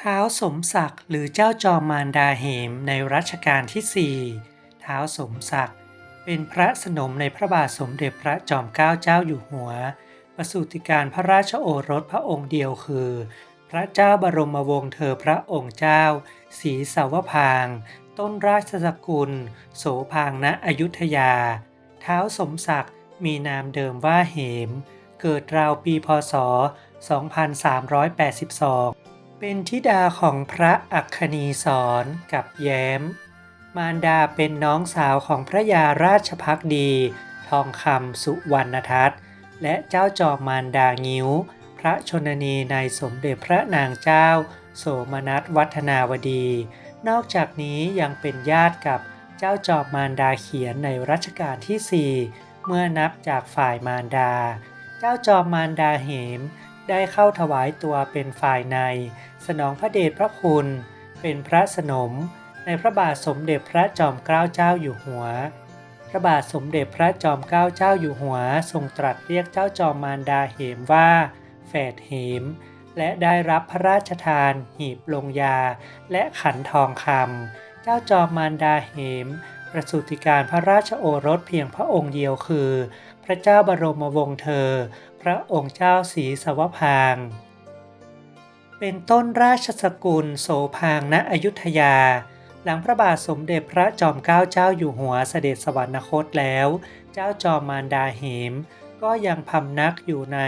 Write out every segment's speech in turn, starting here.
ท้าวสมศักดิ์หรือเจ้าจอมมารดาเหมในรัชกาลที่ 4 ท้าวสมศักดิ์เป็นพระสนมในพระบาทสมเด็จพระจอมเกล้าเจ้าอยู่หัว ประสูติการพระราชโอรสพระองค์เดียวคือ พระเจ้าบรมวงศ์เธอพระองค์เจ้าศรีสาวพาง ต้นราชสกุล โสพางณอยุธยา ท้าวสมศักดิ์มีนามเดิมว่าเหม เกิดราวปีพศ 2382 เป็นธิดาของพระอัคคณีสอนกับแย้ม มารดาเป็นน้องสาวของพระยาราชพักดี ทองคำสุวรรณทัตและเจ้าจอมมารดางิ้ว พระชนนีในสมเด็จพระนางเจ้า โสมนัสวัฒนาวดี นอกจากนี้ยังเป็นญาติกับเจ้าจอมมารดาเขียนในรัชกาลที่ 4 เมื่อนับจากฝ่ายมารดา เจ้าจอมมารดาเหม ได้เข้าถวายตัวเป็นฝ่ายใน สนองพระเดชพระคุณ เป็นพระสนม ในพระบาทสมเด็จพระจอมเกล้าเจ้าอยู่หัว พระบาทสมเด็จพระจอมเกล้าเจ้าอยู่หัว ทรงตรัสเรียกเจ้าจอมมารดาเหมว่า แฝดเหม และได้รับพระราชทาน หีบลงยา และขันทองคำ เจ้าจอมมารดาเหม ประสูติการพระราชโอรสเพียงพระองค์เดียวคือ พระเจ้าบรมวงศ์เธอ พระองค์เจ้าศรีสวพาง เป็นต้นราชสกุลโสพางณอยุธยา หลังพระบาทสมเด็จพระจอมเกล้าเจ้าอยู่หัวเสด็จสวรรคตแล้ว เจ้าจอมมารดาเหม ก็ยังพำนักอยู่ใน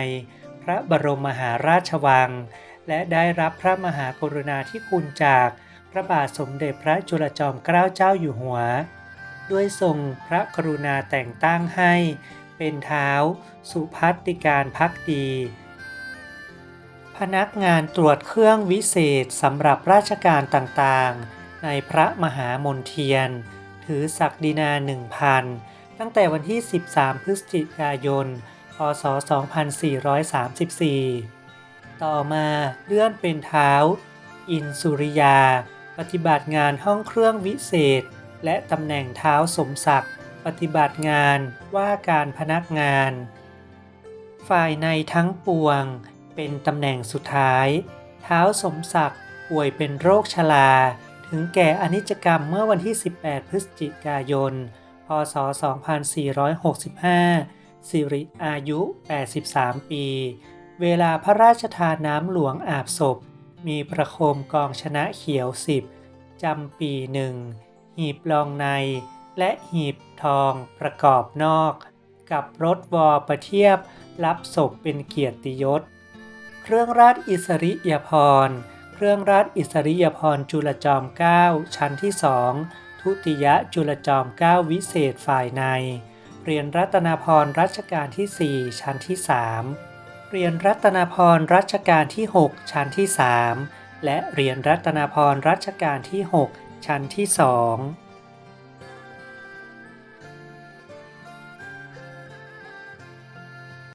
พระบรมมหาราชวัง และได้รับพระมหากรุณาธิคุณจากพระบาทสมเด็จพระจุลจอมเกล้าเจ้าอยู่หัว ด้วยทรงพระกรุณาแต่งตั้งให้ เป็นเท้า สุพัติการพักดี พนักงานตรวจเครื่องวิเศษสำหรับราชการต่างๆ ในพระมหามนเทียน ถือศักดินาหนึ่งพันตั้งแต่วันที่ 13 พฤศจิกายน พศ 2434 ต่อมาเลื่อนเป็นเท้า อินสุริยา ปฏิบัติงานห้องเครื่องวิเศษ และตำแหน่งเท้าสมศักดิ์ปฏิบัติงานว่าการพนักงาน ฝ่ายในทั้งปวง เป็นตำแหน่งสุดท้าย เท้าสมศักดิ์ป่วยเป็นโรคชราถึงแก่อนิจกรรมเมื่อวันที่ 18 พฤศจิกายน พศ 2465 สิริอายุ 83 ปี เวลาพระราชทานน้ำหลวงอาบศพ มีประโคมกองชนะเขียว 10 จำปีหนึ่ง หีบรองใน และหีบทองประกอบนอก กับรถวอประเทียบรับศพเป็นเกียรติยศ เครื่องราชอิสริยาภรณ์เครื่องราชอิสริยาภรณ์จุลจอมเกล้าชั้นที่สองทุติยจุลจอมเกล้าวิเศษฝ่ายใน เรียนรัตนาพรรัชกาลที่ 4 ชั้นที่ 3 เรียนรัตนาพรรัชกาลที่ 6 ชั้นที่ 3 และเรียนรัตนาพรรัชกาลที่ 6 ชั้นที่สอง